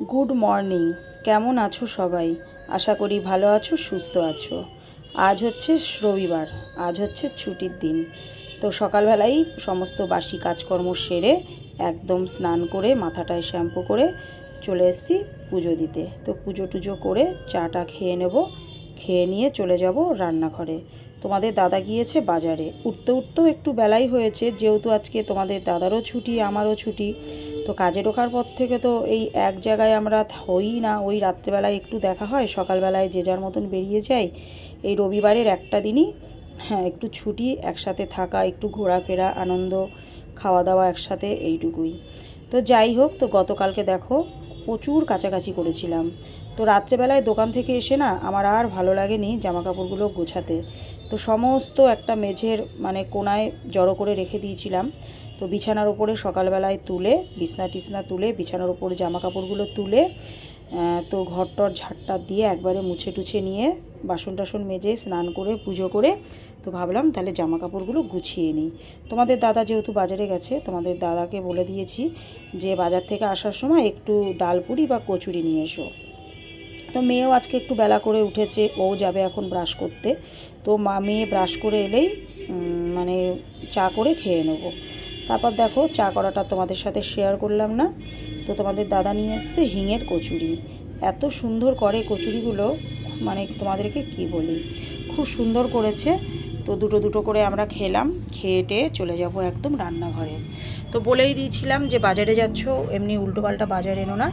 Good morning. কেমন আছো সবাই? আশা করি ভালো আছো, সুস্থ আছো। আজ হচ্ছে রবিবার, আজ হচ্ছে ছুটির দিন। তো সকালবেলাই সমস্ত বাসি কাজকর্ম সেরে একদম স্নান করে, মাথাটায় শ্যাম্পু করে চলে এসেছি পুজো দিতে। তো পুজো টুজো করে চাটা খেয়ে নেব, খেয়ে নিয়ে চলে যাব রান্নাঘরে। তোমাদের দাদা গিয়েছে বাজারে। উঠতে উঠতেও একটু বেলাই হয়েছে, যেহেতু আজকে তোমাদের দাদারও ছুটি, আমারও ছুটি। তো কাজে ঢোকার পর থেকে তো এই এক জায়গায় আমরা হই না। ওই রাত্রেবেলায় একটু দেখা হয়, সকালবেলায় যে যার মতন বেরিয়ে যাই। এই রবিবারের একটা দিনই হ্যাঁ একটু ছুটি, একসাথে থাকা, একটু ঘোরাফেরা, আনন্দ খাওয়া দাওয়া একসাথে এইটুকুই। তো যাই হোক, তো গতকালকে দেখো প্রচুর কাছাকাছি করেছিলাম। তো রাত্রেবেলায় দোকান থেকে এসে না আমার আর ভালো লাগেনি জামা কাপড়গুলো গোছাতে। তো সমস্ত একটা মেঝের মানে কোনায় জড়ো করে রেখে দিয়েছিলাম। তো বিছানার ওপরে সকালবেলায় তুলে, বিছনা টিছনা তুলে, বিছানার ওপরে জামা কাপড়গুলো তুলে তো ঘরটর ঝাড়টা দিয়ে একবারে মুছে টুছে নিয়ে বাসন টাসন মেজে স্নান করে, পুজো করে, তো ভাবলাম তাহলে জামা কাপড়গুলো গুছিয়ে নিই। তোমাদের দাদা যেহেতু বাজারে গেছে, তোমাদের দাদাকে বলে দিয়েছি যে বাজার থেকে আসার সময় একটু ডালপুরি বা কচুরি নিয়ে এসো। তো মেয়েও আজকে একটু বেলা করে উঠেছে, ও যাবে এখন ব্রাশ করতে। তো মা, মেয়ে ব্রাশ করে এলেই মানে চা করে খেয়ে নেব। তারপর দেখো চা করাটা তোমাদের সাথে শেয়ার করলাম না। তো তোমাদের দাদা নিয়ে এসছে হিঙের কচুরি। এত সুন্দর করে কচুরিগুলো মানে তোমাদেরকে কি বলি, খুব সুন্দর করেছে। তো দুটো দুটো করে আমরা খেলাম খেয়ে চলে যাব একদম রান্নাঘরে। তো বলেই দিয়েছিলাম যে বাজারে যাচ্ছ, এমনি উল্টোপাল্টা বাজার এনো না,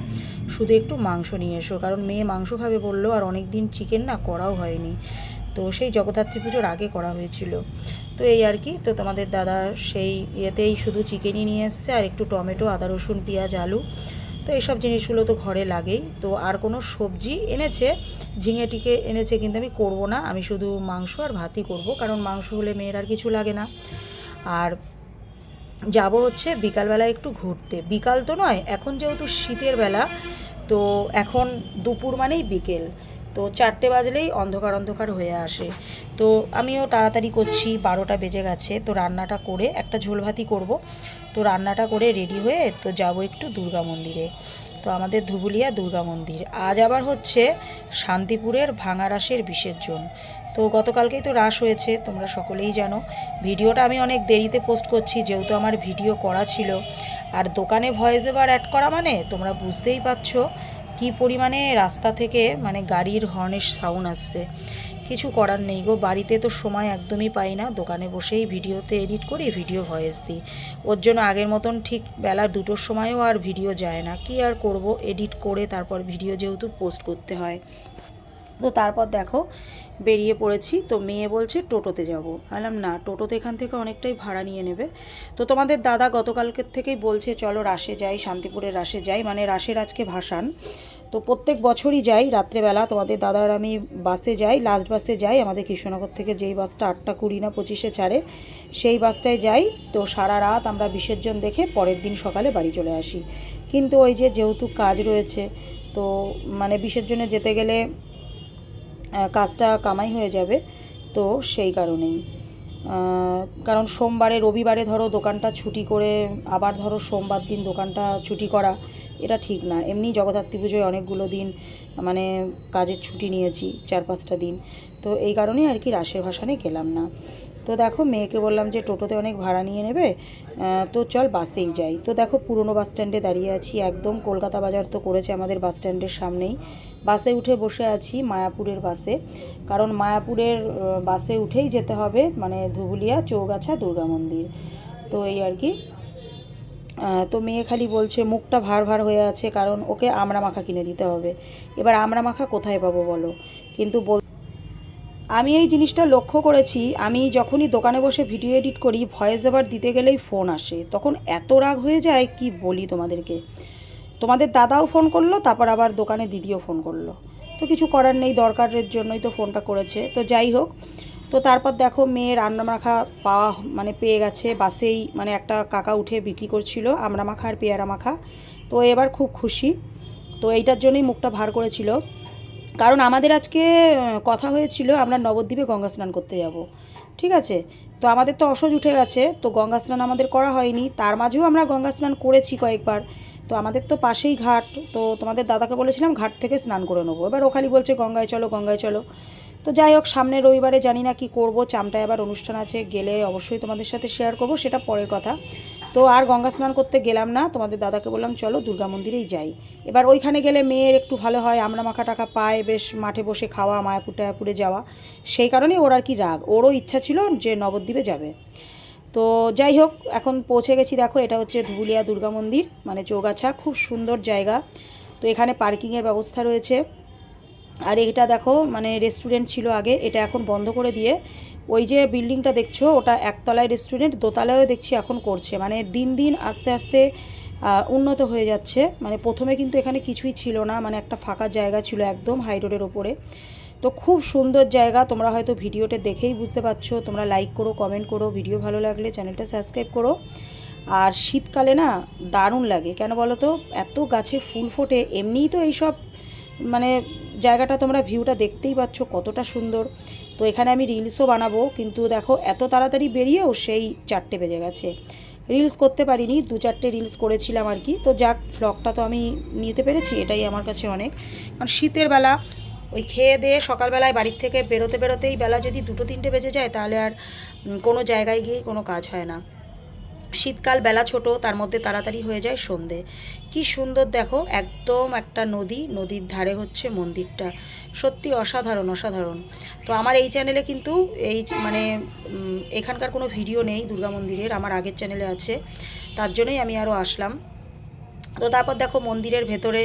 শুধু একটু মাংস নিয়ে এসো। কারণ মেয়ে মাংস খাবে বলল, আর অনেক দিন চিকেন না করাও হয়নি। তো সেই জগদ্ধাত্রী পুজোর আগে করা হয়েছিল। তো এই আর কি, তো তোমাদের দাদা সেই ইয়েতেই শুধু চিকেনই নিয়ে এসছে আর একটু টমেটো, আদা, রসুন, পেঁয়াজ, আলু। তো এইসব জিনিসগুলো তো ঘরে লাগেই। তো আর কোনো সবজি এনেছে ঝিঙে টিকে এনেছে কিন্তু আমি করব না। আমি শুধু মাংস আর ভাতই করব, কারণ মাংস হলে মেয়ের আর কিছু লাগে না। আর যাব হচ্ছে বিকালবেলা একটু ঘুরতে। বিকাল তো নয়, এখন যেহেতু শীতের বেলা, তো এখন দুপুর মানেই বিকেল। তো চারটে বাজলেই অন্ধকার অন্ধকার হয়ে আসে। তো আমিও তাড়াতাড়ি করছি, বারোটা বেজে গেছে, তো রান্নাটা করে একটা ঝোল ভাতি করব। তো রান্নাটা করে রেডি হয়ে তো যাব একটু দুর্গা মন্দিরে। তো আমাদের ধুবুলিয়া দুর্গা মন্দির। আজ আবার হচ্ছে শান্তিপুরের ভাঙা রাসের বিসর্জন। তো গতকালকেই তো রাস হয়েছে, তোমরা সকলেই জানো। ভিডিওটা আমি অনেক দেরিতে পোস্ট করছি, যেহেতু আমার ভিডিও করা ছিল। আর দোকানে ভয়েস এবার অ্যাড করা মানে তোমরা বুঝতেই পারছ কি পরিমাণে রাস্তা থেকে মানে গাড়ির হর্নের সাউন্ড আসছে? কিছু করার নেই গো, বাড়িতে তো সময় একদমই পাই না। দোকানে বসেই ভিডিওতে এডিট করি ভিডিও ভয়েস দিই। ওর জন্য আগের মতন ঠিক বেলা দুটোর সময়ও আর ভিডিও যায় না। কি আর করব? এডিট করে তারপর ভিডিও যেহেতু পোস্ট করতে হয়। তো তারপর দেখো, বেরিয়ে পড়েছি। তো মেয়ে বলছে, টোটোতে যাব। বললাম, না, টোটোতে এখান থেকে অনেকটাই ভাড়া নিয়ে নেবে। তো তোমাদের দাদা গতকালকের থেকেই বলছে, চলো রাশে যাই, শান্তিপুরের রাশে যাই। মানে রাশের আজকে ভাসান। তো প্রত্যেক বছরই যাই রাত্রেবেলা। তোমাদের দাদার আমি বাসে যাই লাস্ট বাসে যাই। আমাদের কৃষ্ণনগর থেকে যেই বাসটা আটটা কুড়ি না পঁচিশে ছাড়ে, সেই বাসটায় যাই। তো সারা রাত আমরা বিসর্জন দেখে পরের দিন সকালে বাড়ি চলে আসি। কিন্তু ওই যে যেহেতু কাজ রয়েছে, তো মানে বিসর্জনে যেতে গেলে কাজটা কামাই হয়ে যাবে তো সেই কারণেই। কারণ সোমবারে, রবিবারে ধরো দোকানটা ছুটি করে, আবার ধরো সোমবার দিন দোকানটা ছুটি করা এটা ঠিক না। এমনি জগদ্ধাত্রী পুজোয় অনেকগুলো দিন মানে কাজের ছুটি নিয়েছি, চার পাঁচটা দিন। তো এই কারণেই আর কি রাসের ভাসানে গেলাম না। তো দেখো, মেয়েকে বললাম যে টোটোতে অনেক ভাড়া নিয়ে নেবে তো চল বাসেই যাই। তো দেখো, পুরনো বাস স্ট্যান্ডে দাঁড়িয়ে আছি। একদম কলকাতা বাজার তো করেছে আমাদের বাস স্ট্যান্ডের সামনেই। বাসে উঠে বসে আছি মায়াপুরের বাসে। কারণ মায়াপুরের বাসে উঠেই যেতে হবে মানে ধুবুলিয়া, চৌগাছা, দুর্গা মন্দির। তো এই আর কি তো মেয়ে খালি বলছে, মুখটা ভার ভার হয়ে আছে, কারণ ওকে আমড়া মাখা কিনে দিতে হবে। এবার আমড়া মাখা কোথায় পাবো বলো? কিন্তু বল আমি এই জিনিসটা লক্ষ্য করেছি, আমি যখনই দোকানে বসে ভিডিও এডিট করি, ভয়েস ওভার দিতে গেলেই ফোন আসে। তখন এত রাগ হয়ে যায়, কি বলি তোমাদেরকে? তোমাদের দাদাও ফোন করল, তারপর আবার দোকানে দিদিও ফোন করল। তো কিছু করার নেই, দরকারের জন্যই তো ফোনটা করেছে। তো যাই হোক তো তারপর দেখো মেয়ে রান্না মাখা পাওয়া মানে পেয়ে গেছে, বাসেই মানে একটা কাকা উঠে বিক্রি করছিল আমড়া মাখা আর পেয়ারা মাখা তো এবার খুব খুশি, তো এইটার জন্যই মুখটা ভার করেছিল। কারণ আমাদের আজকে কথা হয়েছিল আমরা নবদ্বীপে গঙ্গা স্নান করতে যাব, ঠিক আছে? তো আমাদের তো অসহ্য উঠে গেছে, তো গঙ্গা স্নান আমাদের করা হয়নি, তার মাঝেও আমরা গঙ্গা স্নান করেছি কয়েকবার। তো আমাদের তো পাশেই ঘাট, তো তোমাদের দাদাকে বলেছিলাম ঘাট থেকে স্নান করে নেব। এবার ও খালি বলছে, গঙ্গায় চলো গঙ্গায় চলো। তো যাই হোক, সামনে রবিবারে জানি না কি করব, চামটায় আবার অনুষ্ঠান আছে, গেলে অবশ্যই তোমাদের সাথে শেয়ার করব, সেটা পরের কথা। তো আর গঙ্গা স্নান করতে গেলাম না, তোমাদের দাদাকে বললাম, চলো দুর্গা মন্দিরেই যাই। এবার ওইখানে গেলে মেয়ের একটু ভালো হয়, আমরা মাখা টাকা পায়, বেশ মাঠে বসে খাওয়া মায়াপুর টায়াপুরে যাওয়া। সেই কারণেই ওর আর কি রাগ, ওরও ইচ্ছা ছিল যে নবদ্বীপে যাবে। তো যাই হোক, এখন পৌঁছে গেছি দেখো, এটা হচ্ছে ধুবুলিয়া দুর্গা মন্দির মানে চৌগাছা, খুব সুন্দর জায়গা। তো এখানে পার্কিংয়ের ব্যবস্থা রয়েছে। আর এটা দেখো মানে রেস্টুরেন্ট ছিল আগে, এটা এখন বন্ধ করে দিয়ে, ওই যে বিল্ডিংটা দেখছ, ওটা একতলায় রেস্টুরেন্ট দোতলায়ও দেখছি এখন করছে। মানে দিন দিন আস্তে আস্তে উন্নত হয়ে যাচ্ছে। মানে প্রথমে কিন্তু এখানে কিছুই ছিল না মানে একটা ফাঁকা জায়গা ছিল একদম হাই রোডের ওপরে। তো খুব সুন্দর জায়গা। তোমরা হয়তো ভিডিওটা দেখেই বুঝতে পারছ। তোমরা লাইক করো কমেন্ট করো ভিডিও ভালো লাগলে চ্যানেলটা সাবস্ক্রাইব করো। আর শীতকালে না, দারুণ লাগে। কেন বলো তো এত গাছে ফুল ফোটে। এমনিই তো এইসব মানে জায়গাটা তোমরা ভিউটা দেখতেই পাচ্ছ কতটা সুন্দর। তো এখানে আমি রিলসও বানাবো। কিন্তু দেখো, এত তাড়াতাড়ি বেরিয়েও সেই চারটে বেজে গেছে। রিলস করতে পারিনি, দু চারটে রিলস করেছিলাম আর কি। তো যাক ফ্লগটা তো আমি নিতে পেরেছি, এটাই আমার কাছে অনেক। কারণ শীতের বেলা ওই খেয়ে দিয়ে সকালবেলায় বাড়ির থেকে বেরোতে বেরোতেই বেলা যদি দুটো তিনটে বেজে যায়, তাহলে আর কোনো জায়গায় গিয়েই কোনো কাজ হয় না। শীতকাল বেলা ছোট, তার মধ্যে তাড়াতাড়ি হয়ে যায় সন্ধে। কি সুন্দর দেখো, একদম একটা নদী, নদীর ধারে হচ্ছে মন্দিরটা। সত্যি অসাধারণ অসাধারণ। তো আমার এই চ্যানেলে কিন্তু এই মানে এখানকার কোনো ভিডিও নেই দুর্গা মন্দিরের, আমার আগের চ্যানেলে আছে। তার জন্যই আমি আরও আসলাম। তো তারপর দেখো মন্দিরের ভেতরে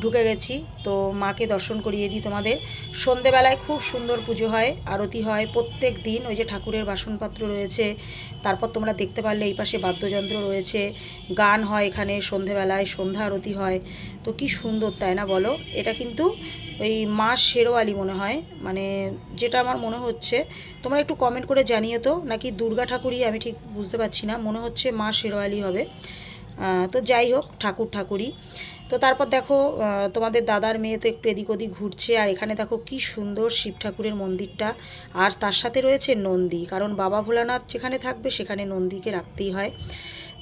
ঢুকে গেছি। তো মাকে দর্শন করিয়ে দিই তোমাদের। সন্ধেবেলায় খুব সুন্দর পুজো হয়, আরতি হয় প্রত্যেক দিন। ওই যে ঠাকুরের বাসনপত্র রয়েছে, তারপর তোমরা দেখতে পারলে এই পাশে বাদ্যযন্ত্র রয়েছে। গান হয় এখানে সন্ধেবেলায়, সন্ধ্যা আরতি হয়। তো কি সুন্দর, তাই না বলো? এটা কিন্তু ওই মা শেরোয়ালি মনে হয়। মানে যেটা আমার মনে হচ্ছে, তোমরা একটু কমেন্ট করে জানিও তো, নাকি দুর্গা ঠাকুরই আমি ঠিক বুঝতে পারছি না। মনে হচ্ছে মা শেরোয়ালি হবে। তো যাই হোক, ঠাকুর ঠাকুরই। তো তারপর দেখো তোমাদের দাদার মেয়ে তো একটু এদিক ওদিক ঘুরছে, আর এখানে দেখো কি সুন্দর শিব ঠাকুরের মন্দিরটা। আর তার সাথে রয়েছে নন্দী, কারণ বাবা ভোলানাথ যেখানে থাকবে সেখানে নন্দীকে রাখতেই হয়।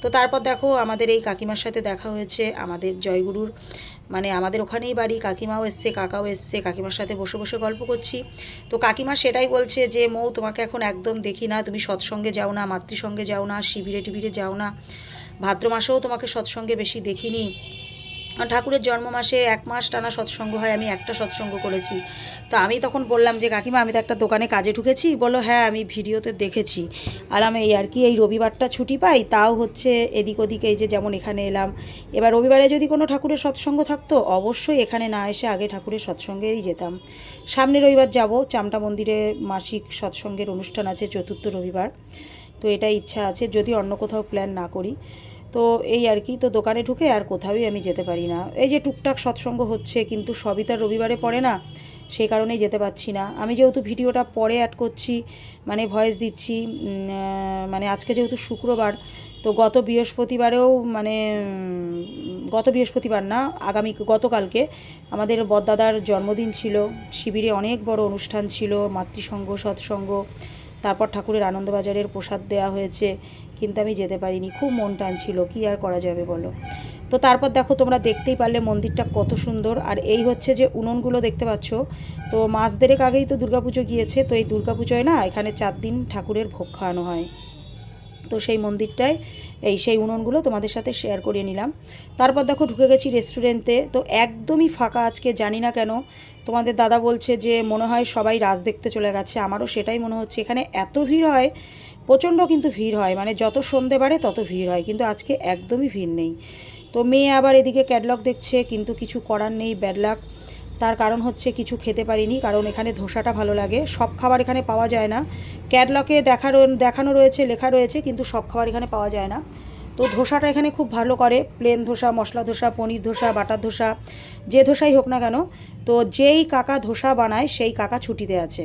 তো তারপর দেখো, আমাদের এই কাকিমার সাথে দেখা হয়েছে আমাদের জয়গুরুর। মানে আমাদের ওখানেই বাড়ি, কাকিমাও এসছে, কাকাও এসছে, কাকিমার সাথে বসে বসে গল্প করছি। তো কাকিমা সেটাই বলছে যে, মৌ, তোমাকে এখন একদম দেখি না, তুমি সৎসঙ্গে যাও না, মাতৃসঙ্গে যাও না, শিবিরে টিবিরে যাও না। ভাদ্র মাসেও তোমাকে সৎসঙ্গে বেশি দেখিনি। আর ঠাকুরের জন্ম মাসে এক মাস টানা সৎসঙ্গ হয়, আমি একটা সৎসঙ্গ করেছি। তো আমি তখন বললাম যে, কাকিমা, আমি তো একটা দোকানে কাজে ঢুকেছি। বলো হ্যাঁ আমি ভিডিওতে দেখেছি। আলাম এই আর কি, এই রবিবারটা ছুটি পাই, তাও হচ্ছে এদিক ওদিক এই যে যেমন এখানে এলাম। এবার রবিবারে যদি কোনো ঠাকুরের সৎসঙ্গ থাকতো, অবশ্যই এখানে না এসে আগে ঠাকুরের সৎসঙ্গেরই যেতাম। সামনে রবিবার যাব, চামটা মন্দিরে মাসিক সৎসঙ্গের অনুষ্ঠান আছে, চতুর্থ রবিবার। তো এটা ইচ্ছা আছে, যদি অন্য কোথাও প্ল্যান না করি। তো এই আর কি, তো দোকানে ঢুকে আর কোথাওই আমি যেতে পারি না। এই যে টুকটাক সৎসঙ্গ হচ্ছে, কিন্তু সবই তার রবিবারে পড়ে না সেই কারণেই যেতে পারছি না। আমি যেহেতু ভিডিওটা পরে অ্যাড করছি মানে ভয়েস দিচ্ছি মানে আজকে যেহেতু শুক্রবার, তো গত বৃহস্পতিবারেও মানে গত বৃহস্পতিবার না, আগামী, গতকালকে আমাদের বদদাদার জন্মদিন ছিল। শিবিরে অনেক বড় অনুষ্ঠান ছিল, মাতৃসঙ্গ, সৎসঙ্গ তারপর ঠাকুরের আনন্দবাজারের প্রসাদ দেওয়া হয়েছে, কিন্তু আমি যেতে পারিনি। খুব মন টান ছিল, কী আর করা যাবে বলো? তো তারপর দেখো, তোমরা দেখতেই পারলে মন্দিরটা কত সুন্দর। আর এই হচ্ছে যে উনুনগুলো দেখতে পাচ্ছ, তো মাস দেড়েক আগেই তো দুর্গাপুজো গিয়েছে, তো এই দুর্গাপুজোয় না, এখানে চার দিন ঠাকুরের ভোগ খাওয়ানো হয়। তো সেই মন্দিরটায়, এই সেই উনুনগুলো তোমাদের সাথে শেয়ার করে নিলাম। তারপর দেখো ঢুকে গেছি রেস্টুরেন্টে তো একদমই ফাঁকা আজকে, জানি না কেন। তোমাদের দাদা বলছে যে, মনে হয় সবাই রাজ দেখতে চলে গেছে। আমারও সেটাই মনে হচ্ছে। এখানে এত ভিড় হয়, প্রচণ্ড কিন্তু ভিড় হয়। মানে যত সন্ধে বাড়ে, তত ভিড় হয়। কিন্তু আজকে একদমই ভিড় নেই। তো মেয়ে আবার এদিকে ক্যাটলগ দেখছে, কিন্তু কিছু করার নেই ব্যাড লাক তার কারণ হচ্ছে কিছু খেতে পারিনি, কারণ এখানে ধোসাটা ভালো লাগে। সব খাবার এখানে পাওয়া যায় না। ক্যাটলকে দেখা দেখানো রয়েছে, লেখা রয়েছে, কিন্তু সব খাবার এখানে পাওয়া যায় না। তো ধোসাটা এখানে খুব ভালো করে প্লেন ধোসা, মশলা ধোসা, পনির ধোসা, বাটার ধোসা, যে ধোসাই হোক না কেন, তো যেই কাকা ধোসা বানায়, সেই কাকা ছুটিতে আছে।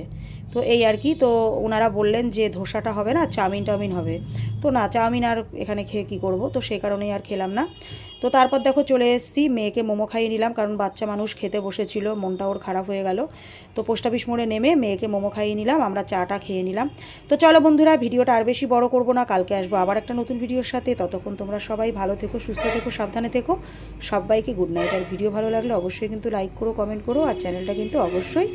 তো এই আর কি, তো ওনারা বললেন যে ধোসাটা হবে না, চাউমিন টাউমিন হবে। তো না, চাউমিন আর এখানে খেয়ে কী করব? তো সেই কারণেই আর খেলাম না। তো তারপর দেখো চলে এসেছি, মেয়েকে মোমো খাইয়ে নিলাম, কারণ বাচ্চা মানুষ খেতে বসেছিল, মনটা ওর খারাপ হয়ে গেল। তো পোস্ট অফিস মোড়ে নেমে মেয়েকে মোমো খাইয়ে নিলাম, আমরা চাটা খেয়ে নিলাম। তো চলো বন্ধুরা, ভিডিওটা আর বেশি বড় করব না, কালকে আসব আবার একটা নতুন ভিডিওর সাথে। ততক্ষণ তোমরা সবাই ভালো থেকো, সুস্থ থেকো, সাবধানে থেকো। সবাইকে গুড নাইট আর ভিডিও ভালো লাগলে অবশ্যই কিন্তু লাইক করো কমেন্ট করো, আর চ্যানেলটা কিন্তু অবশ্যই